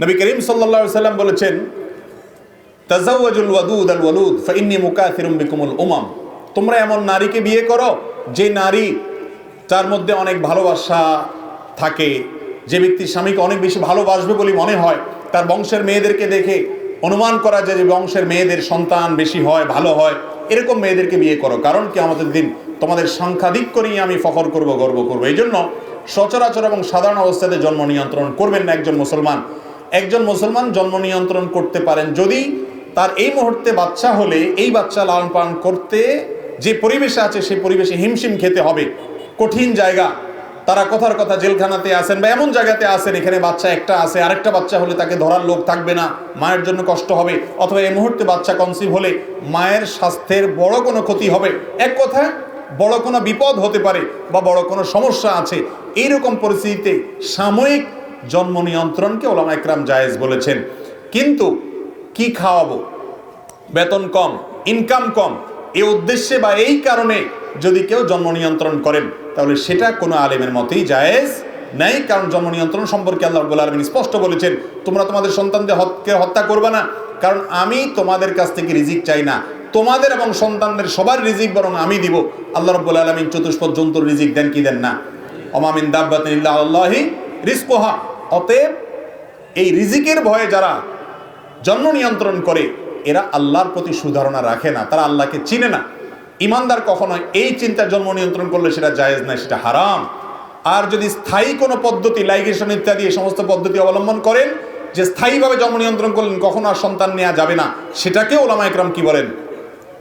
নবী করিম সাল্লা সাল্লাম বলেছেন, তাজাওয়াজুল ওয়াদুদ আল ওয়ালুদ, ফাইন্নি মুকাথিরুম বিকুমুল উমাম। তোমরা এমন নারীকে বিয়ে করো, যে নারী তার মধ্যে অনেক ভালোবাসা থাকে, যে ব্যক্তি স্বামীকে অনেক বেশি ভালোবাসবে বলে মনে হয়। তার বংশের মেয়েদেরকে দেখে অনুমান করা যায় যে বংশের মেয়েদের সন্তান বেশি হয়, ভালো হয়। এরকম মেয়েদেরকে বিয়ে করো। কারণ কি আমাদের দিন তোমাদের সংখ্যাধিক করেই আমি ফখর করব, গর্ব করব। এই জন্য সচরাচর এবং সাধারণ অবস্থাতে জন্ম নিয়ন্ত্রণ করবেন না একজন মুসলমান। একজন মুসলমান জন্ম নিয়ন্ত্রণ করতে পারেন। যদি তার এই মুহূর্তে বাচ্চা হলে, এই বাচ্চা লালন পালন করতে যে পরিবেশে আছে সেই পরিবেশে হিমশিম খেতে হবে। কঠিন জায়গা। তারা কথার কথা জেলখানাতে আসেন বা এমন জায়গাতে আসেন এখানে বাচ্চা একটা আছে, আরেকটা বাচ্চা হলে তাকে ধরার লোক থাকবে না। মায়ের জন্য কষ্ট হবে। অথবা এই মুহূর্তে বাচ্চা কনসিভ হলে মায়ের স্বাস্থ্যের বড় কোনো ক্ষতি হবে। এক কথায়, বড় কোনো বিপদ হতে পারে বা বড় কোনো সমস্যা আছে। এইরকম পরিস্থিতিতে সাময়িক জন্ম নিয়ন্ত্রণকে ওলামা একরাম জায়েজ বলেছেন। কিন্তু কি খাওয়াবো? বেতন কম ইনকাম কম, এ উদ্দেশ্যে বা এই কারণে যদি কেউ জন্ম নিয়ন্ত্রণ করেন, তাহলে সেটা কোনো আলেমের মতেই জায়েজ নেই, কারণ জন্ম নিয়ন্ত্রণ সম্পর্কে আল্লাহ রব্বুল আলমিন স্পষ্ট বলেছেন, তোমরা তোমাদের সন্তানদের হত্যা হত্যা করবে না, কারণ আমি তোমাদের কাছ থেকে রিজিক চাই না। তোমাদের এবং সন্তানদের সবার রিজিক বরং আমি দিব। আল্লাহ রব্বুল আলমিন চতুষ্পদ জন্তুর রিজিক দেন কি দেন না? অমামিন দাব্বাতিন ইল্লা আল্লাহি রিজকুহা। অতএব এই রিজিকের ভয়ে যারা জন্ম নিয়ন্ত্রণ করে, এরা আল্লাহর প্রতি সুধারণা রাখে না, তারা আল্লাহকে চিনে না। ইমানদার কখনো এই চিন্তা জন্ম নিয়ন্ত্রণ করলে সেটা জায়েজ না সেটা হারাম। আর যদি স্থায়ী কোনো পদ্ধতি লাইগেশন ইত্যাদি, এই সমস্ত পদ্ধতি অবলম্বন করেন, যে স্থায়ীভাবে জন্ম নিয়ন্ত্রণ করলেন, কখনো আর সন্তান নেওয়া যাবে না। সেটাকে ওলামা একরাম কি বলেন?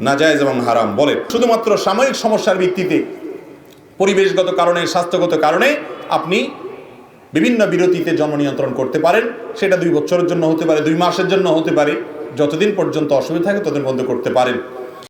নাজায়েজ এবং হারাম বলেন শুধুমাত্র সাময়িক সমস্যার ভিত্তিতে, পরিবেশগত কারণে, স্বাস্থ্যগত কারণে আপনি বিভিন্ন বিরতিতে জন্ম নিয়ন্ত্রণ করতে পারেন। সেটা দুই বছরের জন্য হতে পারে, দুই মাসের জন্য হতে পারে। যতদিন পর্যন্ত অসুবিধা থাকে, ততদিন বন্ধ করতে পারেন।